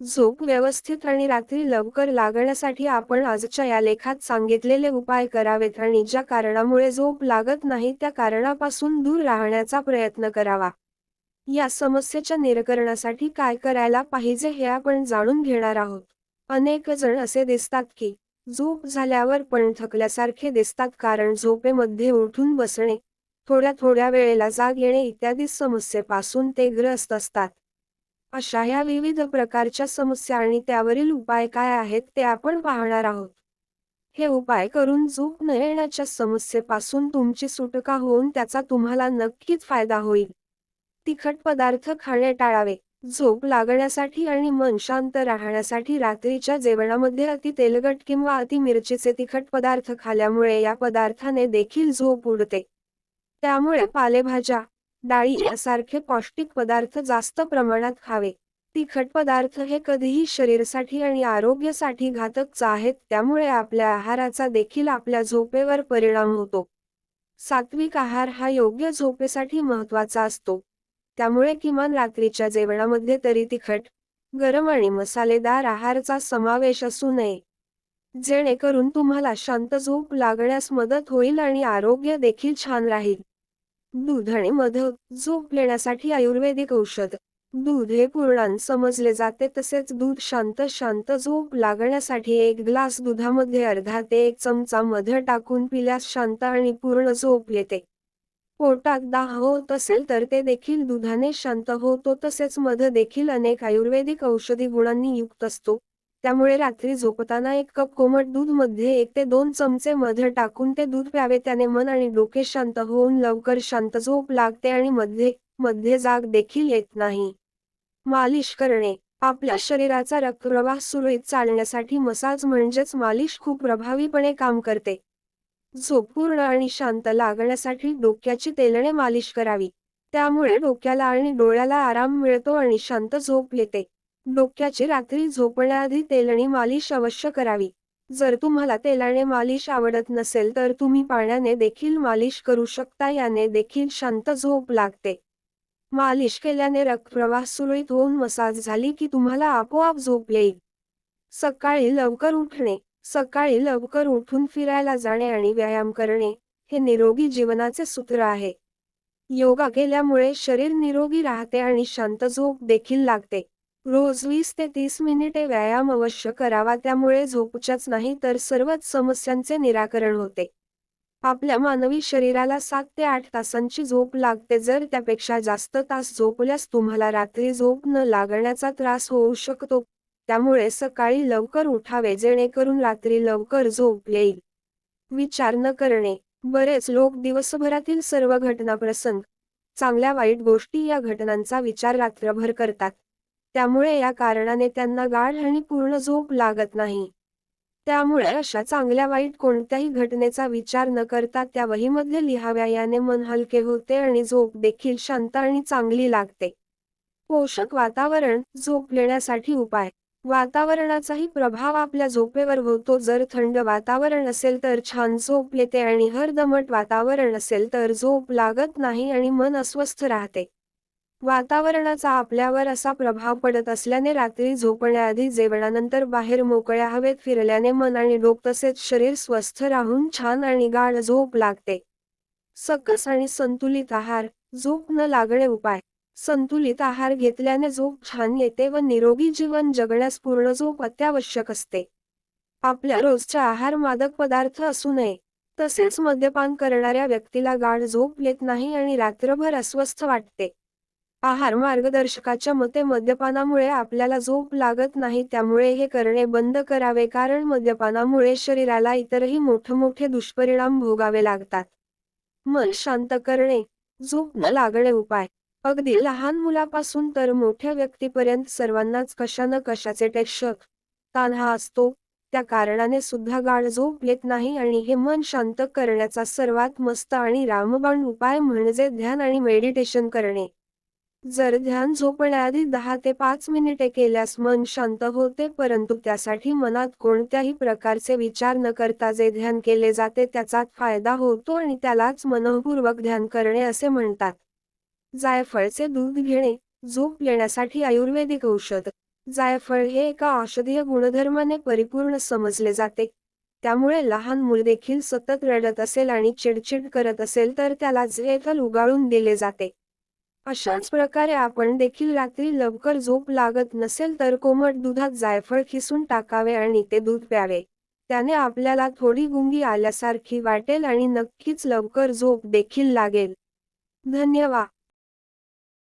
झोप व्यवस्थित आणि रात्री लवकर लागण्यासाठी आपण आजच्या या लेखात सांगितलेले उपाय करावेत आणि ज्या कारणामुळे झोप लागत नाही त्या कारणापासून दूर राहण्याचा प्रयत्न करावा. या समस्येच्या निराकरणासाठी काय करायला पाहिजे हे आपण जाणून घेणार आहोत. अनेक जण असे दिसतात की झोप झाल्यावर पण थकल्यासारखे दिसतात कारण झोपेमध्ये उठून बसणे थोड्या थोड्या वेळेला जाग येणे इत्यादी समस्येपासून ते ग्रस्त असतात. अशा ह्या विविध प्रकारच्या समस्या आणि त्यावरील उपाय काय आहेत ते आपण पाहणार आहोत. हे उपाय करून झोप न येण्याच्या समस्येपासून तुमची सुटका होऊन त्याचा तुम्हाला नक्कीच फायदा होईल. तिखट पदार्थ खाणे टाळावे. झोप लागण्यासाठी आणि मन शांत राहण्यासाठी रात्रीच्या जेवणामध्ये अति तेलगट किंवा अति मिरचीचे तिखट पदार्थ खाल्यामुळे या पदार्थाने देखील झोप उडते. त्यामुळे पालेभाज्या डाळी यासारखे पौष्टिक पदार्थ जास्त प्रमाणात खावे. तिखट पदार्थ हे कधीही शरीरासाठी आणि आरोग्यासाठी घातकच आहेत त्यामुळे आपल्या आहाराचा देखील आपल्या झोपेवर परिणाम होतो. सात्विक आहार हा योग्य झोपेसाठी महत्त्वाचा असतो. त्यामुळे किमान रात्रीच्या जेवणामध्ये तरी तिखट गरम आणि मसालेदार आहारचा समावेश असू नये. जेणेकरून तुम्हाला शांत झोप लागण्यास मदत होईल आणि आरोग्य देखील छान राहील. दूध आणि मध झोप घेण्यासाठी आयुर्वेदिक औषध. दूध हे पूर्णान समजले जाते तसेच दूध शांत शांत झोप लागण्यासाठी एक ग्लास दुधामध्ये अर्धा ते एक चमचा मध टाकून पिल्यास शांत आणि पूर्ण झोप येते. पोटात दाह होत असेल तर ते देखील दुधाने शांत होतो तसेच मध देखील अनेक आयुर्वेदिक औषधी गुणांनी युक्त असतो. त्यामुळे रात्री झोपताना एक कप कोमट दूधमध्ये एक ते दोन चमचे मध टाकून ते दूध प्यावे. त्याने मन आणि डोके शांत होऊन लवकर शांत झोप लागते आणि मध्ये मध्ये जाग देखील येत नाही. मालिश करणे. आपल्या शरीराचा रक्तप्रवाह सुरळीत चालण्यासाठी मसाज म्हणजेच मालिश खूप प्रभावीपणे काम करते. झोप पूर्ण आणि शांत लागण्यासाठी डोक्याची तेलणे मालिश करावी. त्यामुळे डोक्याला आणि डोळ्याला आराम मिळतो आणि शांत झोप येते. डोक्याची रात्री झोपण्याआधी तेलणी मालिश अवश्य करावी. जर तुम्हाला तेलाने मालिश आवडत नसेल तर तुम्ही पाण्याने देखील मालिश करू शकता याने देखील शांत झोप लागते. मालिश केल्याने रक्तप्रवाह सुरळीत होऊन मसाज झाली की तुम्हाला आपोआप झोप येईल. सकाळी लवकर उठणे सकाळी लवकर उठून फिरायला जाणे आणि व्यायाम करणे हे निरोगी जीवनाचे सूत्र आहे. योगा केल्यामुळे शरीर निरोगी राहते आणि शांत झोप देखील लागते. रोज वीस ते तीस मिनिटे व्यायाम अवश्य करावा त्यामुळे झोपच्याच नाही तर सर्वच समस्यांचे निराकरण होते. आपल्या मानवी शरीराला सात ते आठ तासांची झोप लागते जर त्यापेक्षा जास्त तास झोपल्यास तुम्हाला रात्री झोप न लागण्याचा त्रास होऊ शकतो. त्यामुळे सकाळी लवकर उठावे जेणेकरून रात्री लवकर झोप येईल. विचार न करणे. बरेच लोक दिवसभरातील सर्व घटना प्रसंग चांगल्या वाईट गोष्टी या घटनांचा विचार रात्रभर करतात. त्यामुळे या कारणाने त्यांना गाढ आणि पूर्ण झोप लागत नाही. त्यामुळे अशा चांगल्या वाईट कोणत्याही घटनेचा विचार न करता त्या वहीमध्ये लिहाव्या याने मन हलके होते आणि झोप देखील शांत आणि चांगली लागते. पोषक वातावरण झोप लेण्यासाठी उपाय. वातावरणाचाही प्रभाव आपल्या झोपेवर होतो. जर थंड वातावरण असेल तर छान झोप येते आणि हर दमट वातावरण असेल तर झोप लागत नाही आणि मन अस्वस्थ राहते. वातावरणाचा आपल्यावर असा प्रभाव पडत असल्याने रात्री झोपण्याआधी जेवणानंतर बाहेर मोकळ्या हवेत फिरल्याने मन आणि डोक तसेच शरीर स्वस्थ राहून छान आणि गाढ झोप लागते. सकस आणि संतुलित आहार झोप न लागणे उपाय. संतुलित आहार घेतल्याने झोप छान येते व निरोगी जीवन जगण्यास पूर्ण झोप अत्यावश्यक असते. आपल्या रोजच्या आहार मादक पदार्थ असू नये. तसेच मद्यपान करणाऱ्या व्यक्तीला गाढ झोप येत नाही आणि रात्रभर अस्वस्थ वाटते. आहार मार्गदर्शकाच्या मते मद्यपानामुळे आपल्याला झोप लागत नाही त्यामुळे हे करणे बंद करावे कारण मद्यपानामुळे शरीराला इतरही मोठे मोठे दुष्परिणाम भोगावे लागतात. मन शांत करणे झोप न लागणे उपाय. अगदी लहान मुलापासून तर मोठ्या व्यक्तीपर्यंत सर्वांनाच कशा न कशाचे टेक्षक तान्हा असतो त्या कारणाने सुद्धा गाढ झोप येत नाही आणि हे मन शांत करण्याचा सर्वात मस्त आणि रामबाण उपाय म्हणजे ध्यान आणि मेडिटेशन करणे. जर ध्यान झोपण्याआधी दहा ते पाच मिनिटे केल्यास मन शांत होते परंतु त्यासाठी मनात कोणत्याही प्रकारचे विचार न करता जे ध्यान केले जाते त्याचा फायदा होतो आणि त्यालाच मनःपूर्वक ध्यान करणे असे म्हणतात. जायफळचे दूध घेणे झोप येण्यासाठी आयुर्वेदिक औषध. जायफळ हे एका औषधीय गुणधर्माने परिपूर्ण समजले जाते. त्यामुळे लहान मूल देखील सतत रडत असेल आणि चिडचिड करत असेल तर त्याला जायफळ उगाळून दिले जाते. अशाच प्रकारे आपण देखील रात्री लवकर झोप लागत नसेल तर कोमट दुधात जायफळ खिसून टाकावे आणि ते दूध प्यावे. त्याने आपल्याला थोडी गुंगी आल्यासारखी वाटेल आणि नक्कीच लवकर झोप देखील लागेल. धन्यवाद.